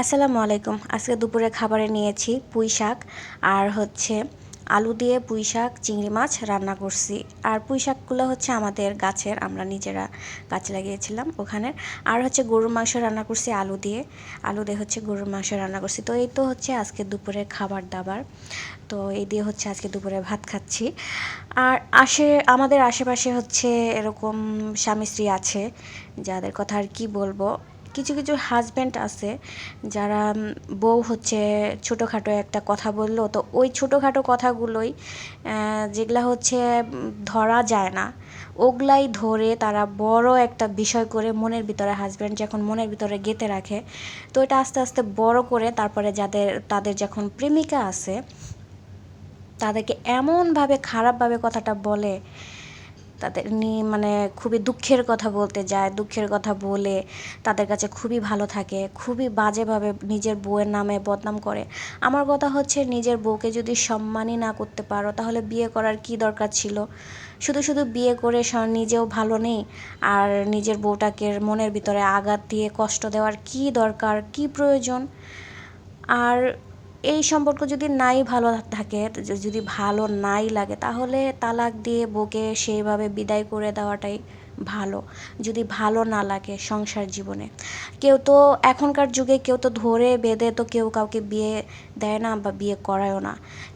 আসসালামু আলাইকুম। আজকে দুপুরে খাবারে নিয়েছি পুঁই শাক আর হচ্ছে আলু দিয়ে পুঁই শাক, চিংড়ি মাছ রান্না করছি। আর পুঁই শাকগুলো হচ্ছে আমাদের গাছের, আমরা নিজেরা গাছ লাগিয়েছিলাম ওখানে আর হচ্ছে গরুর মাংস রান্না করছি আলু দিয়ে। আলু দিয়ে হচ্ছে গরুর মাংস রান্না করছি। তো এই তো হচ্ছে আজকে দুপুরে খাবার দাবার। তো এই দিয়ে হচ্ছে আজকে দুপুরে ভাত খাচ্ছি। আর আশে আমাদের আশেপাশে হচ্ছে এরকম স্বামী স্ত্রী আছে, যাদের কথা আর কি বলব? কিছু কিছু হাজব্যান্ড আছে, যারা বউ হচ্ছে ছোটোখাটো একটা কথা বলল। তো ওই ছোটোখাটো কথাগুলোই যেগুলা হচ্ছে ধরা যায় না। ওগুলাই ধরে তারা বড় একটা বিষয় করে মনের ভিতরে হাজব্যান্ড যখন মনের ভিতরে গেঁথে রাখে, তো এটা আস্তে আস্তে বড় করে তারপরে যাদের, তাদের যখন প্রেমিকা আছে, তাদেরকে এমনভাবে খারাপভাবে কথাটা বলে তাদের নিয়ে মানে খুবই দুঃখের কথা বলতে যায়, দুঃখের কথা বলে তাদের কাছে খুবই ভালো থাকে, খুবই বাজেভাবে নিজের বউয়ের নামে বদনাম করে। আমার কথা হচ্ছে নিজের বউকে যদি সম্মানই না করতে পারো, তাহলে বিয়ে করার কি দরকার ছিল? শুধু শুধু বিয়ে করে নিজেও ভালো নেই, আর নিজের বউটাকে মনের ভিতরে আঘাত দিয়ে কষ্ট দেওয়ার কি দরকার, কি প্রয়োজন? আর এই সম্পর্ক যদি নাই ভালো থাকে যদি ভালো নাই লাগে, তাহলে তালাক দিয়ে বউকে সেইভাবে বিদায় করে দেওয়াটাই ভালো। যদি ভালো না লাগে সংসার জীবনে। কেউ তো এখনকার যুগে কেউ তো ধরে বেঁধে তো কেউ কাউকে বিয়ে দেয় না বা বিয়ে করায়ও না।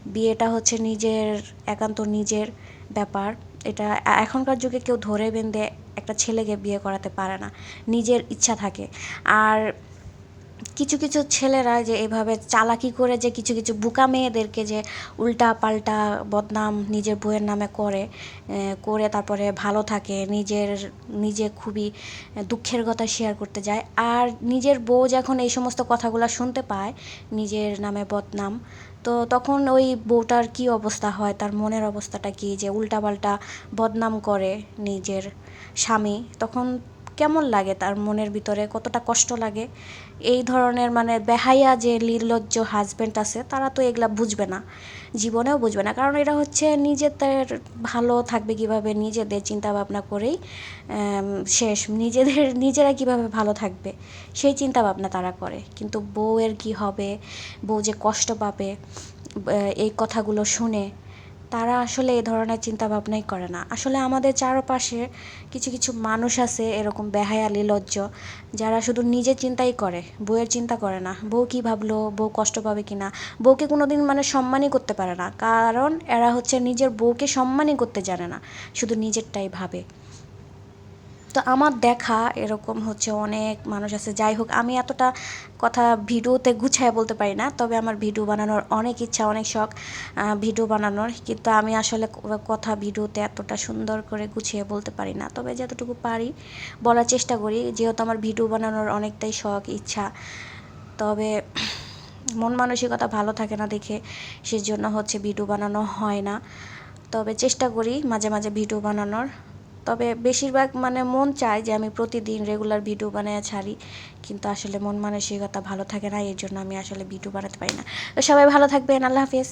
বিয়েটা হচ্ছে নিজের, একান্ত নিজের ব্যাপার। এটা এখনকার যুগে কেউ ধরে বেঁধে একটা ছেলেকে বিয়ে করাতে পারে না। নিজের ইচ্ছা থাকে। আর কিছু কিছু ছেলেরা যে এভাবে চালাকি করে যে কিছু কিছু বোকা মেয়েদেরকে যে উল্টা পাল্টা বদনাম নিজের বউয়ের নামে করে করে তারপরে ভালো থাকে, নিজের, নিজে খুবই দুঃখের কথা শেয়ার করতে যায়। আর নিজের বউ যখন এই সমস্ত কথাগুলো শুনতে পায়, নিজের নামে বদনাম, তো তখন ওই বউটার কি অবস্থা হয়, তার মনের অবস্থাটা কি? যে উল্টাপাল্টা বদনাম করে নিজের স্বামী, তখন কেমন লাগে তার মনের ভিতরে? কতটা কষ্ট লাগে? এই ধরনের মানে বেহাইয়া যে নির্লজ্জ হাজবেন্ড আছে, তারা তো এগুলা বুঝবে না। জীবনেও বুঝবে না। কারণ এরা হচ্ছে নিজেদের ভালো থাকবে কীভাবে? নিজেদের চিন্তা ভাবনা করেই শেষ। নিজেদের, নিজেরা কীভাবে ভালো থাকবে? সেই চিন্তা ভাবনা তারা করে। কিন্তু বউয়ের কি হবে? বউ যে কষ্ট পাবে এই কথাগুলো শুনে তারা আসলে এ ধরনের চিন্তা ভাবনাই করে না। আসলে আমাদের চারপাশে কিছু কিছু মানুষ আছে এরকম বেহায়ালি, লজ্জ, যারা শুধু নিজের চিন্তাই করে, বউয়ের চিন্তা করে না। বউ কী ভাবলো, বউ কষ্ট পাবে কি না বউকে কোনো দিন মানে সম্মানই করতে পারে না। কারণ এরা হচ্ছে নিজের বউকে সম্মানই করতে জানে না, শুধু নিজেরটাই ভাবে। তো আমার দেখা এরকম হচ্ছে অনেক মানুষ আছে। যাই হোক, আমি এতটা কথা ভিডিওতে গুছায় বলতে পারি না, তবে আমার ভিডিও বানানোর অনেক ইচ্ছা, অনেক শখ ভিডিও বানানোর। কিন্তু আমি আসলে কথা ভিডিওতে এতটা সুন্দর করে গুছিয়ে বলতে পারি না। তবে যতটুকু পারি বলার চেষ্টা করি, যেহেতু আমার ভিডিও বানানোর অনেকটাই শখ, ইচ্ছা। তবে মন মানসিকতা ভালো থাকে না দেখে, সেজন্য হচ্ছে ভিডিও বানানো হয় না। তবে চেষ্টা করি মাঝে মাঝে ভিডিও বানানোর। তবে বেশিরভাগ মানে মন চায় যে আমি প্রতিদিন রেগুলার ভিডিও বানিয়ে ছাড়ি। কিন্তু আসলে মন মানসিকতা ভালো থাকে না, এর জন্য আমি আসলে ভিডিও বানাতে পারি না। তো সবাই ভালো থাকবেন, আল্লাহ হাফিজ।